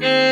Mm-hmm.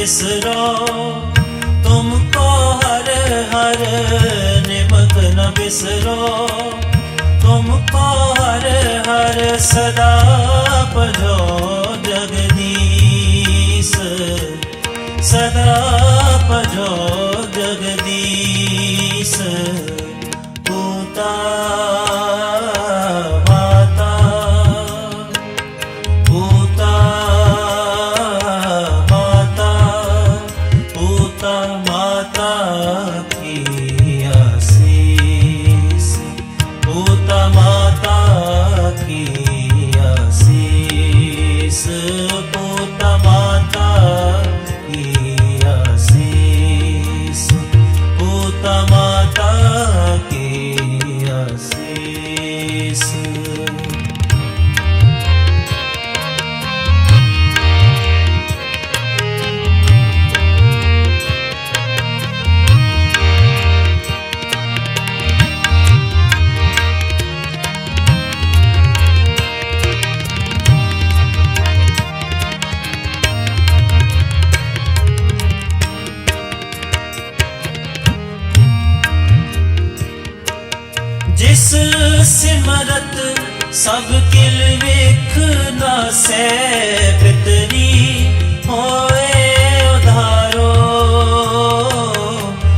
बिसरो तुमको हर हर निमक न बिसरो तुमको हर हर सदा पढ़ो जगदीश सदा पढ़ो ਜਿਸ ਸਿਮਰਤ ਸਭ ਕਿਲ ਵੇਖਦਾ ਸੈ ਪਿਤਰੀ ਹੋਏ ਉਧਾਰੋ।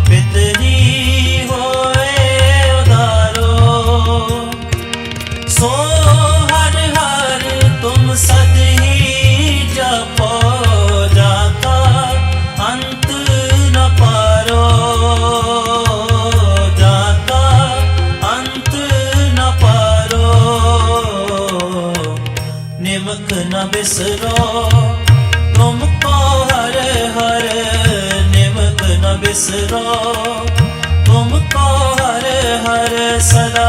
ਪਿਤਰੀ ਹੋਏ ਉਧਾਰੋ। ਸੋ ਨਿਮਕ ਨ ਬਿਸਰੋ ਤੁਮ ਕੋ ਹਰ ਹਰ ਨਿਮਕ ਨ ਬਿਸਰੋ ਤੁਮ ਕੋ ਹਰ ਹਰ ਸਦਾ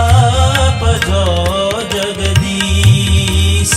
ਭਜੋ ਜਗਦੀਸ਼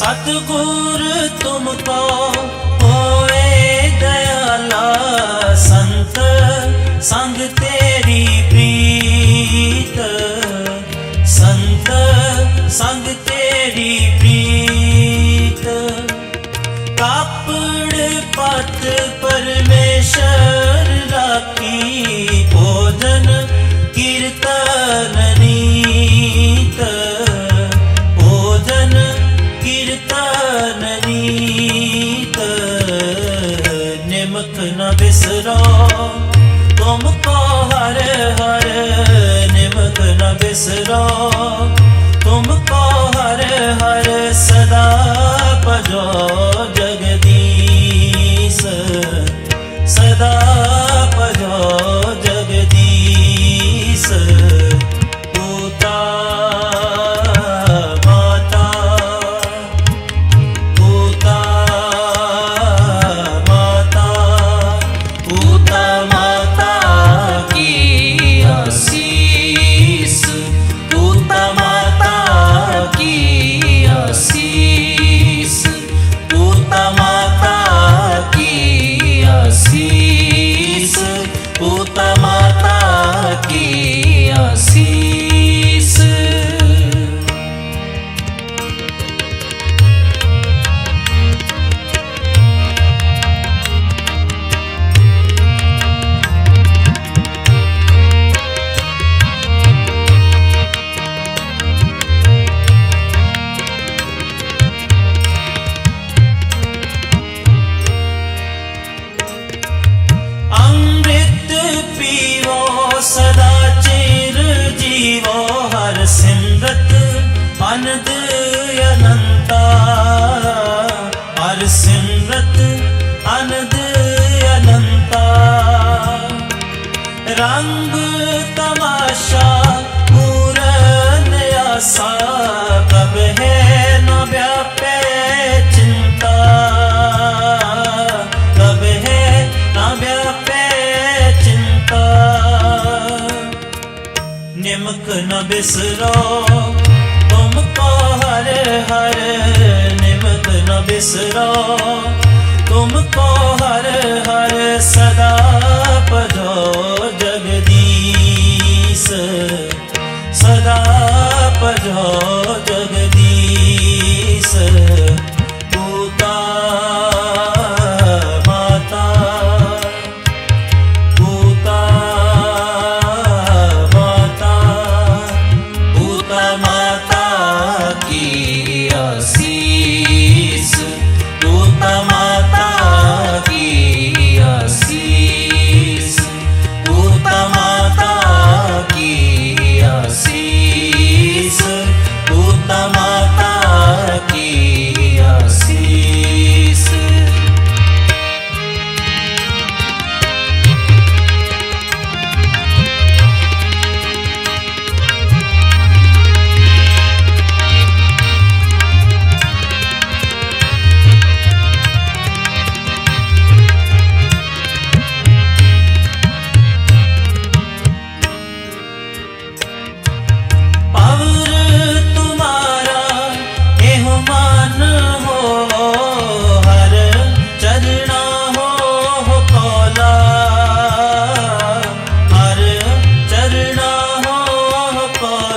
सतगुर तुमको होए दयाला संत संग तेरी बिसरो तुमको हर हर सदा भजो ਰੰਗ ਤਮਾਸ਼ਾ, ਪੂਰਨ ਆਸਾ, ਕਬ ਹੈ ਨ ਵਿਆਪੇ ਚਿੰਤਾ? ਕਬ ਹੈ ਨ ਵਿਆਪੇ ਚਿੰਤਾ? ਨਿਮਕ ਨ ਬਿਸਰੋ, ਤੁਮ ਕੋ ਹਰ ਹਰ, ਨਿਮਕ ਨ ਬਿਸਰੋ। Oh.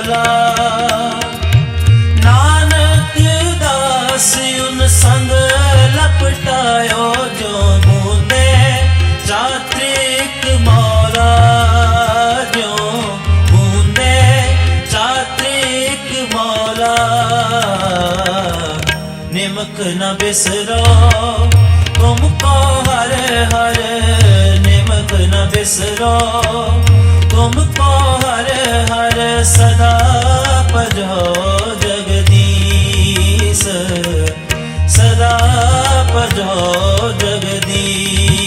ਕੋਲਾ ਨਾਨਕ ਦਾਸ ਉਨ ਸੰਗ ਲਪਟਾਇਓ, ਜੋ ਬੂੰਦੇ ਚਾਤ੍ਰਿਕ ਮੌਲਾ ਜੋ ਬੂੰਦੇ ਚਾਤ੍ਰਿਕ ਮੌਲਾ ਨਿਮਕ ਨ ਬਿਸਰੋ ਤੁਮ ਕੋ ਹਰ ਹਰ, ਨਿਮਕ ਨ ਬਿਸਰੋ। तुमको हर हर सदा पजो जगदीश सदा पजो जगदीश